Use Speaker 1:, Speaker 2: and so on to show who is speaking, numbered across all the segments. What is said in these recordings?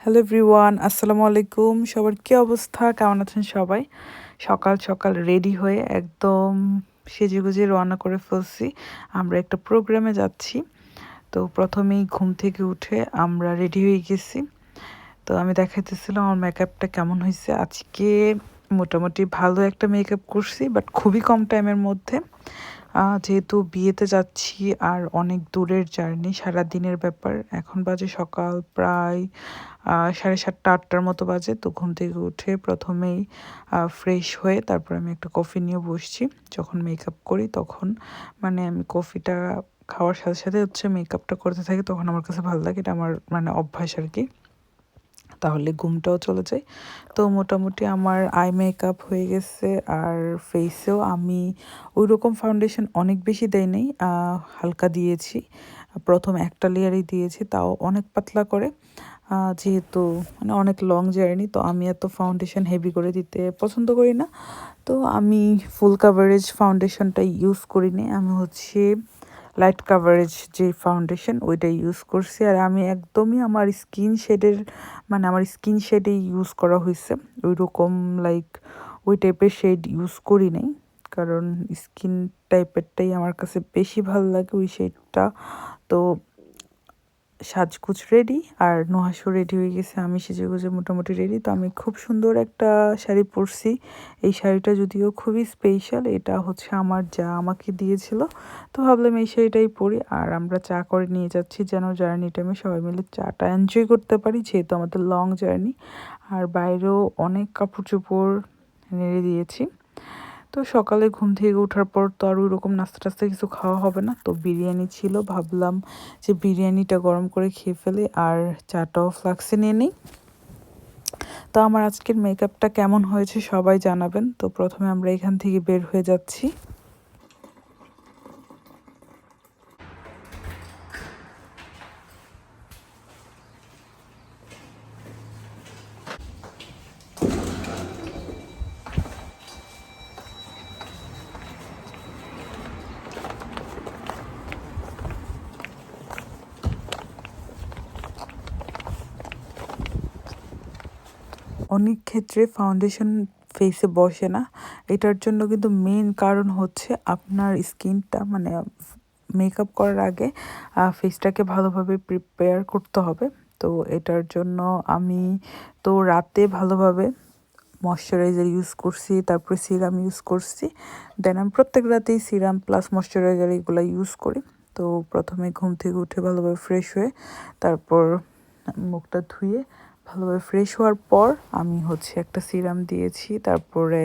Speaker 1: Hello everyone আসসালামু আলাইকুম। সবার কি অবস্থা? কেমন আছেন সবাই? সকাল সকাল রেডি হয়ে একদম সেজে গুজে রওনা করে ফেলছি। আমরা একটা প্রোগ্রামে যাচ্ছি। তো প্রথমেই ঘুম থেকে উঠে আমরা রেডি হয়ে গেছি। তো আমি দেখাইতেছিলাম আমার মেকআপটা কেমন হয়েছে আজকে মোটামুটি ভালো একটা মেকআপ করছি বাট খুবই কম টাইমের মধ্যে। যেহেতু বিয়েতে যাচ্ছি আর অনেক দূরের জার্নি সারা দিনের ব্যাপার। এখন বাজে সকাল প্রায় সাড়ে সাতটা, আটটার মতো বাজে। তো ঘুম থেকে উঠে প্রথমেই ফ্রেশ হয়ে তারপর আমি একটা কফি নিয়ে বসছি। যখন মেকআপ করি তখন মানে আমি কফিটা খাওয়ার সাথে সাথে হচ্ছে মেকআপটা করতে থাকি, তখন আমার কাছে ভালো লাগে। এটা আমার মানে অভ্যাস আর কি। তাহলে ঘুমটাও চলে যায়। তো মোটামুটি আমার আই মেকআপ হয়ে গেছে আর ফেসেও আমি ওই রকম ফাউন্ডেশন অনেক বেশি দেয় নাই হালকা দিয়েছি। প্রথম একটা লেয়ারই দিয়েছি, তাও অনেক পাতলা করে। যেহেতু মানে অনেক লং জার্নি তো আমি এত ফাউন্ডেশন হেভি করে দিতে পছন্দ করি না। তো আমি ফুল কাভারেজ ফাউন্ডেশনটা ইউজ করিনি। আমি হচ্ছে লাইট কাভারেজ যে ফাউন্ডেশন ওইটাই ইউজ করছি। আর আমি একদমই আমার স্কিন শেডের মানে আমার স্কিন শেডেই ইউজ করা হয়েছে ওই রকম লাইক ওই টাইপের শেড ইউজ করি নাই। কারণ স্কিন টাইপেরটাই আমার কাছে বেশি ভালো লাগে ওই শেডটা তো সাজগুজ রেডি আর নোহাসও রেডি হয়ে গেছে, আমি সেজেগুজে মোটামুটি রেডি তো আমি খুব সুন্দর একটা শাড়ি পরছি। এই শাড়িটা যদিও খুবই স্পেশাল এটা হচ্ছে আমার যা আমাকে দিয়েছিল। তো ভাবলাম এই শাড়িটাই পরি আর আমরা চা করে নিয়ে যাচ্ছি, যেন জার্নি টাইমে সবাই মিলে চাটা এনজয় করতে পারি, যেহেতু আমাদের লং জার্নি আর বাইরেও অনেক কাপড় চোপড় নেড়ে দিয়েছি। তো সকালে ঘুম থেকে ওঠার পর তো আর ওইরকম নাস্তা টাস্তা কিছু খাওয়া হবে না। তো বিরিয়ানি ছিল, ভাবলাম যে বিরিয়ানিটা গরম করে খেয়ে ফেলে আর চাটাও ফ্লাক্সে নিয়ে নিই। তো আমার আজকের মেকআপটা কেমন হয়েছে সবাই জানাবেন। তো প্রথমে আমরা এখান থেকে বের হয়ে যাচ্ছি। অনেক ক্ষেত্রে ফাউন্ডেশন ফেসে বসে না। এটার জন্য কিন্তু মেন কারণ হচ্ছে আপনার স্কিনটা মানে মেকআপ করার আগে ফেসটাকে ভালোভাবে প্রিপেয়ার করতে হবে। তো এটার জন্য আমি তো রাতে ভালোভাবে ময়শ্চারাইজার ইউজ করছি, তারপরে সিরাম ইউজ করছি। দেন আমি প্রত্যেক রাতেই সিরাম প্লাস ময়শ্চারাইজার এগুলো ইউজ করি। তো প্রথমে ঘুম থেকে উঠে ভালোভাবে ফ্রেশ হয়ে, তারপর মুখটা ধুয়ে ভালোভাবে ফ্রেশ হওয়ার পর আমি হচ্ছে একটা সিরাম দিয়েছি, তারপরে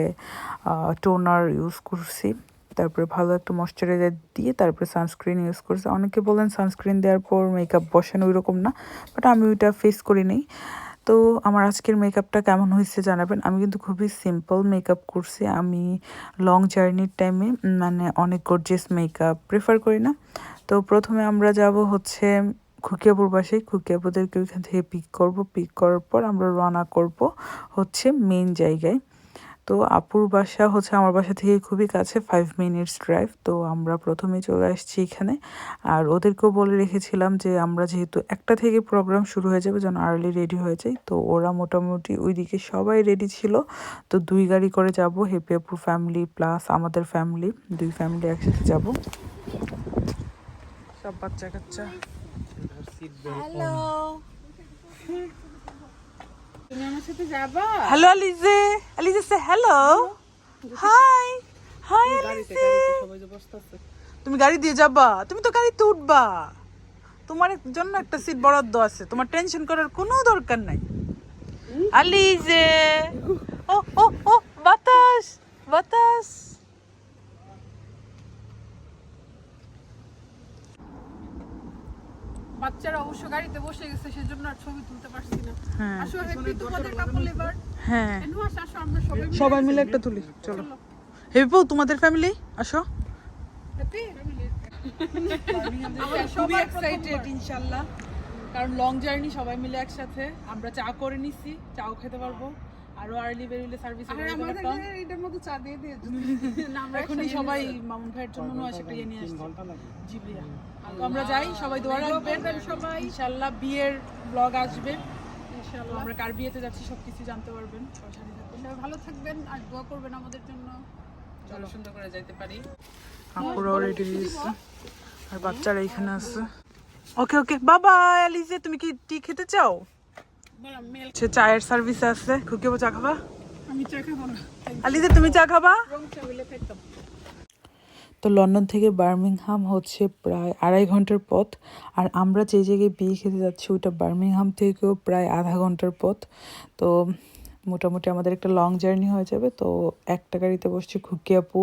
Speaker 1: টোনার ইউজ করছি, তারপরে ভালো একটা ময়শ্চারাইজার দিয়ে তারপরে সানস্ক্রিন ইউজ করছি। অনেকে বলেন সানস্ক্রিন দেওয়ার পর মেকআপ বসানো ওই রকম না বাট আমি ওইটা ফেস করি নাই। তো আমার আজকের মেকআপটা কেমন হয়েছে জানাবেন? আমি কিন্তু খুবই সিম্পল মেকআপ করছি। আমি লং জার্নির টাইমে মানে অনেক গর্জিয়াস মেকআপ প্রেফার করি না। তো প্রথমে আমরা যাব হচ্ছে খুকিয়াপুর বাসায় খুকিয়াপুরদেরকে ওইখান থেকে পিক করব। পিক করার পর আমরা রওনা করব হচ্ছে মেন জায়গায়। তো আপুর বাসা হচ্ছে আমার বাসা থেকে খুবই কাছে ফাইভ মিনিটস ড্রাইভ তো আমরা প্রথমে চলে আসছি এখানে। আর ওদেরকেও বলে রেখেছিলাম যে আমরা যেহেতু একটা থেকে প্রোগ্রাম শুরু হয়ে যাবে, যেন আর্লি রেডি হয়ে যায়, তো ওরা মোটামুটি ওইদিকে সবাই রেডি ছিল। তো দুই গাড়ি করে যাব হেপি আপুর ফ্যামিলি প্লাস আমাদের ফ্যামিলি দুই ফ্যামিলি একসাথে যাব। সব বাচ্চা কাচ্চা
Speaker 2: হ্যালো তুমি আমার সাথে যাবা?
Speaker 1: হ্যালো আলিজে আলিজে সে হ্যালো হাই হাই আলিজে তুমি গাড়ি দিয়ে যাবা? তুমি তো গাড়িতে উঠবা। তোমার জন্য একটা সিট বরাদ্দ আছে। তোমার টেনশন করার কোনো দরকার নাই। আলিজে ও ও ও বাতাস বাতাস।
Speaker 2: বাচ্চারা অবশ্য গাড়িতে বসে গেছে সেজন্য আর ছবি তুলতে পারছি না।
Speaker 1: হ্যাঁ।
Speaker 2: আসো হ্যাপি তোমাদের কাপল এবার।
Speaker 1: হ্যাঁ।
Speaker 2: নুহাস আসো আমরা সবাই মিলে
Speaker 1: সবাই মিলে একটা তুলি চলো। হেপি তোমাদের ফ্যামিলি আসো।
Speaker 2: হ্যাপি আমরা সবাই এক্সাইটেড ইনশাআল্লাহ কারণ লং জার্নি সবাই মিলে একসাথে। আমরা চা করে নিছি চাও খেতে পারব।
Speaker 3: আরও আর্লি বেরোলে সার্ভিস
Speaker 2: এটার মধ্যে চা দিয়ে দিয়ে না আমরা
Speaker 3: এখনই সবাই মামুন ভাইয়ের জন্য নয় একটা ইয়ে নিয়ে আসছে জি ভাইয়া। আমরা যাই সবাই দোয়া রাখবেন। সবাই। ইনশাল্লাহ বিয়ের ব্লগ আসবে।
Speaker 2: ইনশাআল্লাহ।
Speaker 3: আমরা কার বিয়েতে যাচ্ছি সবকিছু জানতে পারবেন।
Speaker 2: সবাই ভালো থাকবেন আর দোয়া করবেন আমাদের জন্য।
Speaker 3: চলো। সুন্দর করে যাইতে পারি।
Speaker 1: আপুরাও রেডি দিয়েছে। আর বাচ্চারা এখানে আছে। ওকে ওকে। বাবা অ্যালিজে তুমি কি টি খেতে চাও? সে চায়ের সার্ভিস আছে। খুকিও চা খাবা?
Speaker 2: আমি চা খাব না।
Speaker 1: অ্যালিজে তুমি চা খাবা? তো লন্ডন থেকে বার্মিংহাম হচ্ছে প্রায় আড়াই ঘণ্টার পথ। আর আমরা যে জায়গায় বিয়ে খেতে যাচ্ছি ওইটা বার্মিংহাম থেকেও প্রায় আধা ঘণ্টার পথ। তো মোটামুটি আমাদের একটা লং জার্নি হয়ে যাবে। তো একটা গাড়িতে বসছে খুকি আপু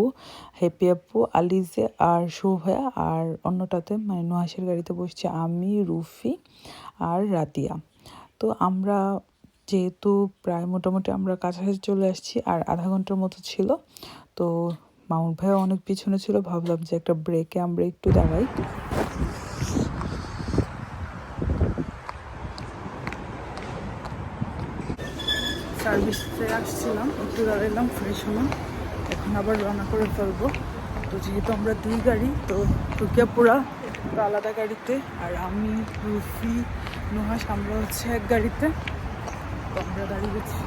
Speaker 1: হ্যাপি আপু আলিজে আর শোভায়া আর অন্যটাতে মানে নুহাসের গাড়িতে বসছে আমি রুফি আর রাতিয়া। তো আমরা যেহেতু প্রায় মোটামুটি আমরা কাছাকাছি চলে আসছি, আর আধা ঘণ্টার মতো ছিল, তো মামুন ভাই অনেক পিছনে ছিল, ভাবলাম যে একটা ব্রেকে আমরা একটু দাঁড়াই। সার্ভিসে আসছিলাম, একটু দাঁড়াইলাম ফ্রেশ হলাম, এখন আবার রান্না করে ফেলব। তো যেহেতু আমরা দুই গাড়ি, তো টুকিয়াপুরা তো আলাদা গাড়িতে, আর আমি, রুফি নুহাস আমরা হচ্ছে এক গাড়িতে। আমরা গেছি।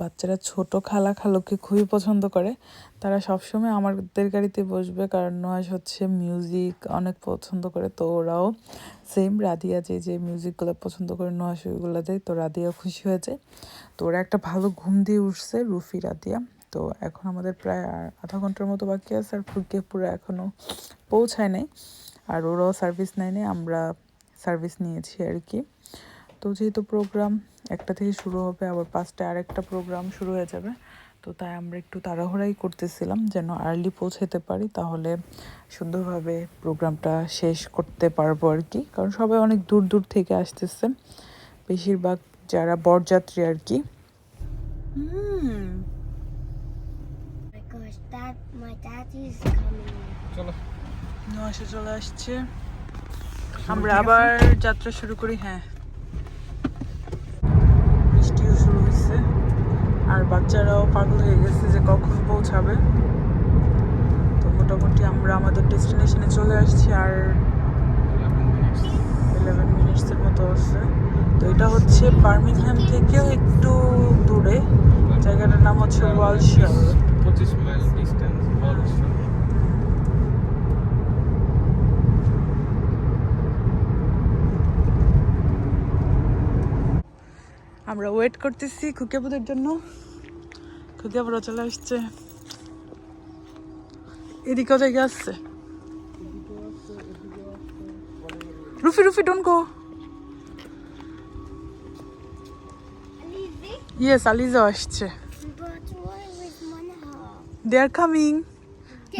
Speaker 1: বাচ্চারা ছোট খালা খালুকে খুবই পছন্দ করে। তারা সবসময় আমাদের গাড়িতে বসবে কারণ নয় হচ্ছে মিউজিক অনেক পছন্দ করে। তো ওরাও সেম রাদিয়া যে যে মিউজিকগুলো পছন্দ করে নয় ওইগুলো দেয়। তো রাদিয়া খুশি হয়ে যায় তো ওরা একটা ভালো ঘুম দিয়ে উঠছে, রুফি, রাধিয়া। তো এখন আমাদের প্রায় আধা ঘণ্টার মতো বাকি আছে আর ফুলকে পুরো এখনও পৌঁছায় নাই। আর ওরাও সার্ভিস নেয়নি আমরা সার্ভিস নিয়েছি আর কি। তো যেহেতু প্রোগ্রাম একটা থেকে শুরু হবে আবার পাঁচটায় আরেকটা প্রোগ্রাম শুরু হয়ে যাবে তো তাই আমরা একটু তাড়াহুড়াই করতেছিলাম যেন আর্লি পৌঁছাতে পারি তাহলে সুন্দরভাবে প্রোগ্রামটা শেষ করতে পারব আর কি। কারণ সবাই অনেক দূর দূর থেকে আসতেছে বেশিরভাগ যারা বরযাত্রী আর কি। হুম।
Speaker 4: My gosh, dad, my daddy's coming.
Speaker 1: নয়সে চলে আসছে। আমরা আবার যাত্রা শুরু করি হ্যাঁ। বৃষ্টিও শুরু হয়েছে। আর বাচ্চারাও পাগল হয়ে গেছে যে কখন পৌঁছাবে। তো মোটামুটি আমরা আমাদের ডেস্টিনেশনে চলে আসছি আর ইলেভেন মিনিটসের মতো আছে। তো এটা হচ্ছে বার্মিংহাম থেকেও একটু দূরে। জায়গাটার নাম হচ্ছে ওয়ালশাল
Speaker 5: পঁচিশ
Speaker 1: আমরা ওয়েট করতেছি খুকিয়াবুদের জন্য। খুকিয়াবুরা চলে আসছে। এদিকেও জায়গা আসছে রুফি রুফি ডোন্ট গো ইয়েস আলিজাও আসছে? They are coming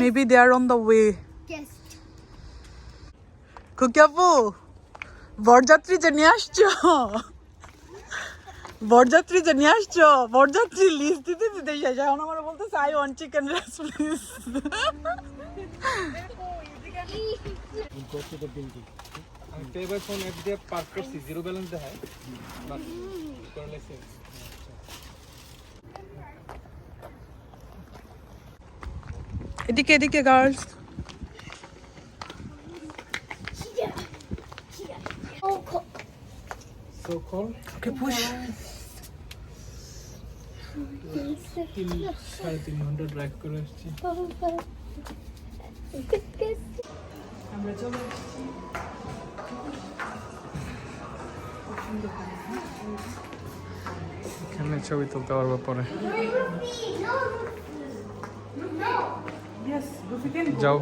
Speaker 1: maybe they are on the way. খুকিয়াপু বরযাত্রী যে নিয়ে আসছো। বরযাত্রী যে নিয়ে আসছো বরযাত্রী লিস্ট দিতে দিতে শেষ এখন আমার বলতেছে I want chicken rice please
Speaker 5: go to the building আমি পে বাই ফোন অ্যাপ দিয়ে পার্ক করছি জিরো ব্যালেন্স দেখায় বাট করলে সে
Speaker 1: এদিকে এদিকে girls
Speaker 4: co-
Speaker 5: so call
Speaker 1: okay push
Speaker 5: তিন সাড়ে তিন ঘণ্টা ড্রাইভ করে আসছি।
Speaker 1: আমরা চলে
Speaker 5: এখানে ছবি তুলতে পারব পরে। যাও।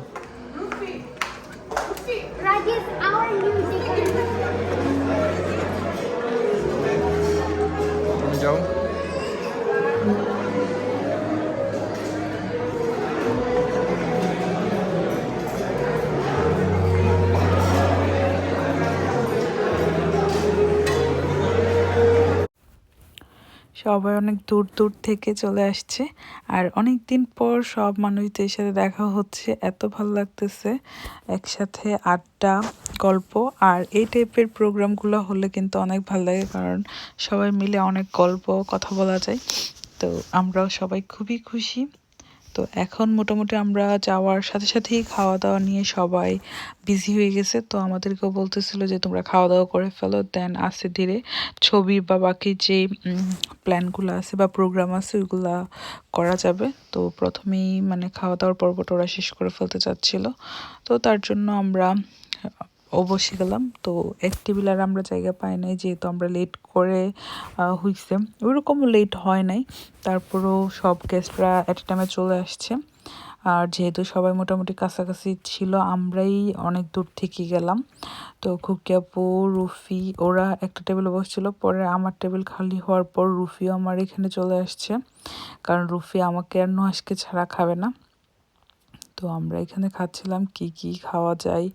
Speaker 4: Right, is our music.
Speaker 1: সবাই অনেক দূর দূর থেকে চলে আসছে। আর অনেক দিন পর সব মানুষদের সাথে দেখা হচ্ছে, এত ভালো লাগতেছে। একসাথে আড্ডা, গল্প, আর এই টাইপের প্রোগ্রামগুলো হলে কিন্তু অনেক ভালো লাগে, কারণ সবাই মিলে অনেক গল্প, কথা বলা যায়। তো আমরাও সবাই খুবই খুশি। তো এখন মোটামুটি আমরা যাওয়ার সাথে সাথেই খাওয়া দাওয়া নিয়ে সবাই বিজি হয়ে গেছে। তো আমাদেরকেও বলতেছিল যে, তোমরা খাওয়া দাওয়া করে ফেলো দেন আস্তে ধীরে ছবি বা বাকি যে প্ল্যানগুলো আছে বা প্রোগ্রাম আছে, ওইগুলা করা যাবে। তো প্রথমেই মানে খাওয়া দাওয়ার পর্বটা ওরা শেষ করে ফেলতে চাচ্ছিল। তো তার জন্য আমরা ও বসে গেলাম। তো এক টেবিল আর আমরা জায়গা পাই নাই, যেহেতু আমরা লেট করে হইছে। ওইরকমও লেট হয় নাই। তারপরেও সব গেস্টরা এট টাইমে চলে আসছে। আর যেহেতু সবাই মোটামুটি কাছাকাছি ছিল, আমরাই অনেক দূর থেকে গেলাম। তো খুকি আপু, রুফি, ওরা একটা টেবিলে বসছিল। পরে আমার টেবিল খালি হওয়ার পর রুফিও আমার এখানে চলে আসছে। কারণ রুফি আমাকে আর নুহাসকে ছাড়া খাবে না। তো আমরা এখানে খাচ্ছিলাম কি কি খাওয়া যায়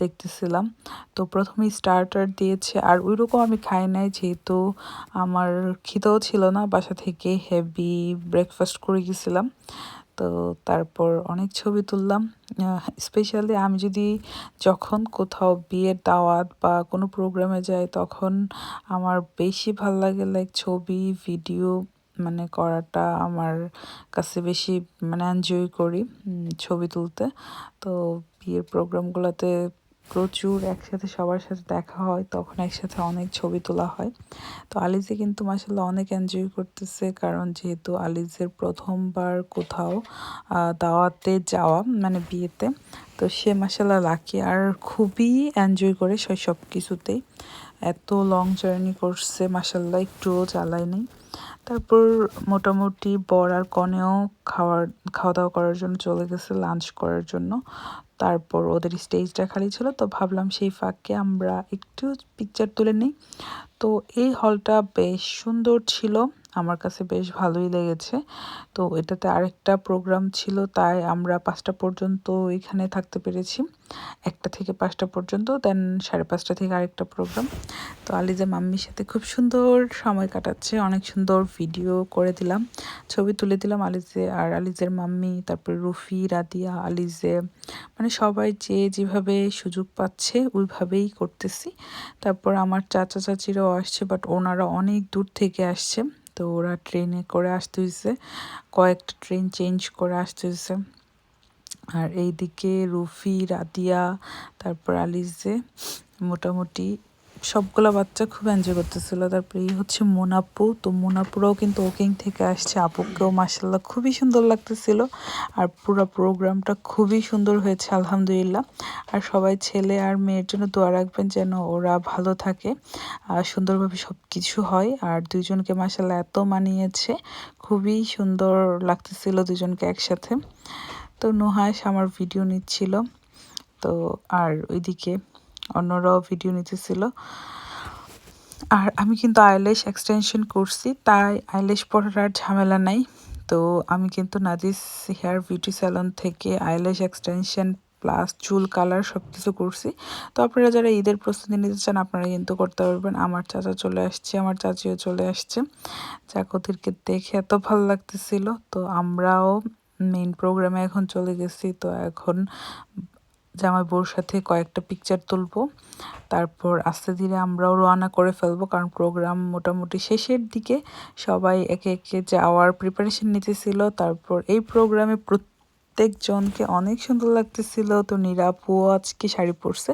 Speaker 1: দেখতেছিলাম। তো প্রথমে স্টার্টার দিয়েছে, আর ওইরকম আমি খাই নাই যেহেতু আমার খিদেও ছিল না, বাসা থেকে হেভি ব্রেকফাস্ট করে গেছিলাম। তো তারপর অনেক ছবি তুললাম স্পেশালি আমি যদি যখন কোথাও বিয়ের দাওয়াত বা কোনো প্রোগ্রামে যাই তখন আমার বেশি ভালো লাগে লাইক ছবি ভিডিও মানে করাটা আমার কাছে বেশি মানে এনজয় করি ছবি তুলতে। তো বিয়ের প্রোগ্রামগুলোতে প্রচুর একসাথে সবার সাথে দেখা হয়, তখন একসাথে অনেক ছবি তোলা হয়। তো আলিজে কিন্তু মাসাল্লাহ অনেক এনজয় করতেছে, কারণ যেহেতু আলিজের প্রথমবার কোথাও দাওয়াতে যাওয়া মানে বিয়েতে, তো সে মাসাল্লাহ লাকি আর খুবই এনজয় করে সব কিছুতেই এত লং জার্নি করছে মাসাল্লাহ একটুও জ্বালায় নেই। তারপর মোটামুটি বর আর কনেও খাওয়ার খাওয়া দাওয়া করার জন্য চলে গেছে লাঞ্চ করার জন্য। তারপর ওদের স্টেজটা খালি ছিল, তো ভাবলাম সেই ফাঁককে আমরা একটু পিকচার তুলে নিই। তো এই হলটা বেশ সুন্দর ছিল। আমার কাছে বেশ ভালোই লেগেছে। তো এটাতে আরেকটা প্রোগ্রাম ছিল, তাই আমরা পাঁচটা পর্যন্ত এখানে থাকতে পেরেছি। একটা থেকে পাঁচটা পর্যন্ত দেন সাড়ে পাঁচটা থেকে আরেকটা প্রোগ্রাম তো আলিজা মাম্মির সাথে খুব সুন্দর সময় কাটাচ্ছে, অনেক সুন্দর ভিডিও করে দিলাম। ছবি তুলে দিলাম আলিজে, আর আলিজের মাম্মি, তারপরে রুফি, রাদিয়া, আলিজে মানে সবাই যে যেভাবে সুযোগ পাচ্ছে ওইভাবেই করতেছি। তারপর আমার চাচা চাচিরাও আসছে বাট ওনারা অনেক দূর থেকে আসছে। তো ওরা ট্রেনে করে আসতে হয়েছে কয়েকটা ট্রেন চেঞ্জ করে আসতে হয়েছে আর এইদিকে রুফি, রাদিয়া, তারপর আলিজে, মোটামুটি সবগুলা বাচ্চা খুব এনজয় করতেছিল। তারপরে এই হচ্ছে মোনাপু। তো মোনাপুরাও কিন্তু ওকিং থেকে আসছে। আপুকেও মাসাল্লাহ খুবই সুন্দর লাগতেছিল। আর পুরো প্রোগ্রামটা খুবই সুন্দর হয়েছে, আলহামদুলিল্লাহ। আর সবাই ছেলে আর মেয়ের জন্য দোয়া রাখবেন যেন ওরা ভালো থাকে। আর সুন্দরভাবে সব কিছু হয়। আর দুজনকে মাসাল্লাহ এত মানিয়েছে। খুবই সুন্দর লাগতেছিল দুজনকে একসাথে। তো নুহাস আমার ভিডিও নিচ্ছিল। তো আর ওইদিকে অন্যরাও ভিডিও নিতেছিল। আর আমি কিন্তু আইলেশ এক্সটেনশন করছি, তাই আইলেশ পরার আর ঝামেলা নাই। তো আমি কিন্তু নাদিস হেয়ার বিউটি স্যালন থেকে আইলেশ এক্সটেনশন প্লাস চুল কালার সব কিছু করছি। তো আপনারা যারা ঈদের প্রস্তুতি নিতে চান, আপনারা কিন্তু করতে পারবেন। আমার চাচা চলে আসছে, আমার চাচিও চলে আসছে। যাক ওদেরকে দেখে এত ভালো লাগতেছিল। তো আমরাও মেইন প্রোগ্রামে এখন চলে গেছি। তো এখন জামাই বউর সাথে কয়েকটা পিকচার তুলবো। তারপর আস্তে ধীরে আমরাও রওনা করে ফেলব, কারণ প্রোগ্রাম মোটামুটি শেষের দিকে সবাই একে একে যাওয়ার প্রিপারেশন নিতেছিল। তারপর এই প্রোগ্রামে প্রত্যেকজনকে অনেক সুন্দর লাগতেছিল। তো নীরা আপুও আজকে শাড়ি পরছে।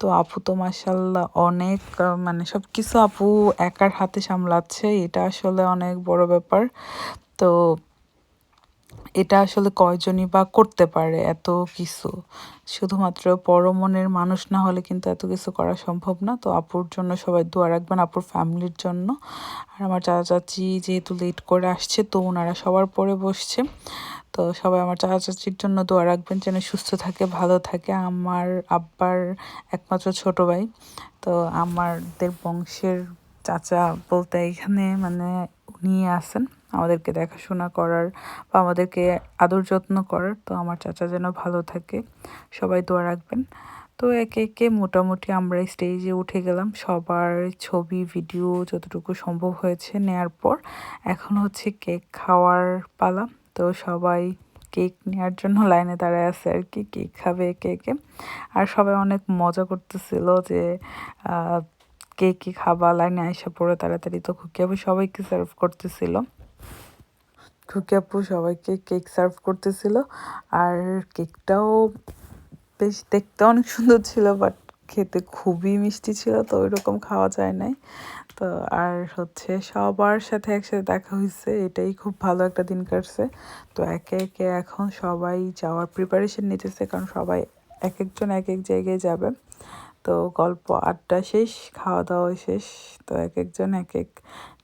Speaker 1: তো আপু তো মাসাল্লাহ অনেক মানে সব কিছু আপু একার হাতে সামলাচ্ছে। এটা আসলে অনেক বড় ব্যাপার। তো এটা আসলে কয়জনই বা করতে পারে এত কিছু? শুধুমাত্র পরমনের মানুষ না হলে কিন্তু এত কিছু করা সম্ভব না। তো আপুর জন্য সবাই দোয়া রাখবেন, আপুর ফ্যামিলির জন্য। আর আমার চাচা চাচি যেহেতু লেট করে আসছে, তো ওনারা সবার পরে বসছে। তো সবাই আমার চাচা চাচির জন্য দোয়া রাখবেন, যেন সুস্থ থাকে, ভালো থাকে। আমার আব্বার একমাত্র ছোট ভাই। তো আমাদের বংশের চাচা বলতে এখানে মানে উনি আছেন। আমাদেরকে দেখাশোনা করার বা আমাদেরকে আদর যত্ন করার। তো আমার চাচা যেন ভালো থাকে, সবাই দোয়া রাখবেন। তো একে একে মোটামুটি আমরা স্টেজে উঠে গেলাম। সবার ছবি ভিডিও যতটুকু সম্ভব হয়েছে নেয়ার পর। এখন হচ্ছে কেক খাওয়ার পালা। তো সবাই কেক নেওয়ার জন্য লাইনে দাঁড়ায় আছে আর কি, কেক খাবে একে একে। আর সবাই অনেক মজা করতেছিল যে কে কি খাবা? লাইনে আইসা পড়ে তাড়াতাড়ি তো খুকি। সবাইকে সার্ভ করতেছিল। খুকি আপু সবাইকে কেক সার্ভ করতেছিল। আর কেকটাও বেশ দেখতে অনেক সুন্দর ছিল, বাট খেতে খুবই মিষ্টি ছিল, তো ওইরকম খাওয়া যায় নাই। তো আর হচ্ছে সবার সাথে একসাথে দেখা হয়েছে এটাই খুব ভালো একটা দিন কাটছে। তো একে একে এখন সবাই যাওয়ার প্রিপারেশন নিতেছে, কারণ সবাই এক একজন এক এক জায়গায় যাবে। তো গল্প, আড্ডা শেষ খাওয়া দাওয়া শেষ। তো এক একজন এক এক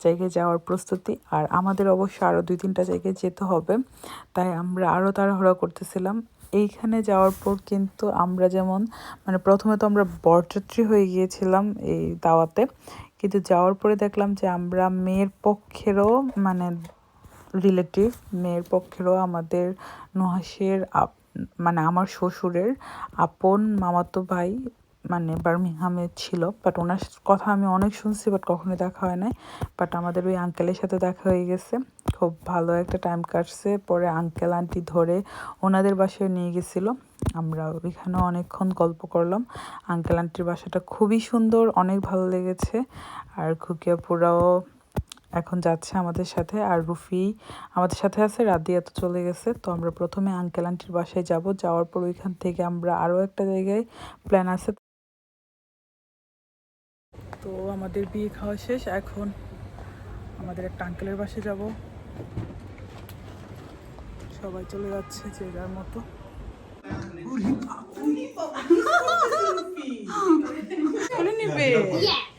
Speaker 1: জায়গায় যাওয়ার প্রস্তুতি। আর আমাদের অবশ্য আরও দুই তিনটা জায়গায় যেতে হবে। তাই আমরা আরও তাড়াহুড়া করতেছিলাম। এইখানে যাওয়ার পর কিন্তু আমরা যেমন মানে প্রথমে তো আমরা বরযাত্রী হয়ে গিয়েছিলাম এই দাওয়াতে। কিন্তু যাওয়ার পরে দেখলাম যে আমরা মেয়ের পক্ষেরও মানে রিলেটিভ মেয়ের পক্ষেরও আমাদের নুহাসের মানে আমার শ্বশুরের আপন মামাতো ভাই মানে বার্মিংহামে ছিল বাট ওনার কথা আমি অনেক শুনছি বাট কখনো দেখা হয় নাই। বাট আমাদের ওই আঙ্কেলের সাথে দেখা হয়ে গেছে। খুব ভালো একটা টাইম কাটছে, পরে আঙ্কেল আন্টি ধরে ওনাদের বাসায় নিয়ে গেছিল। আমরা ওইখানেও অনেকক্ষণ গল্প করলাম। আঙ্কেল আন্টির বাসাটা খুবই সুন্দর, অনেক ভালো লেগেছে। আর খুকিয়াপুরাও এখন যাচ্ছে আমাদের সাথে। আর রুফি আমাদের সাথে আছে, রাদিয়া তো চলে গেছে। তো আমরা প্রথমে আঙ্কেল আন্টির বাসায় যাব। যাওয়ার পর ওইখান থেকে আমরা আরও একটা জায়গায় প্ল্যান আছে। আমাদের বিয়ে খাওয়া শেষ এখন আমাদের একটা আঙ্কেলের বাসে যাব। সবাই চলে যাচ্ছে যে যার মতো।
Speaker 3: বলে নিবে।
Speaker 4: Yes.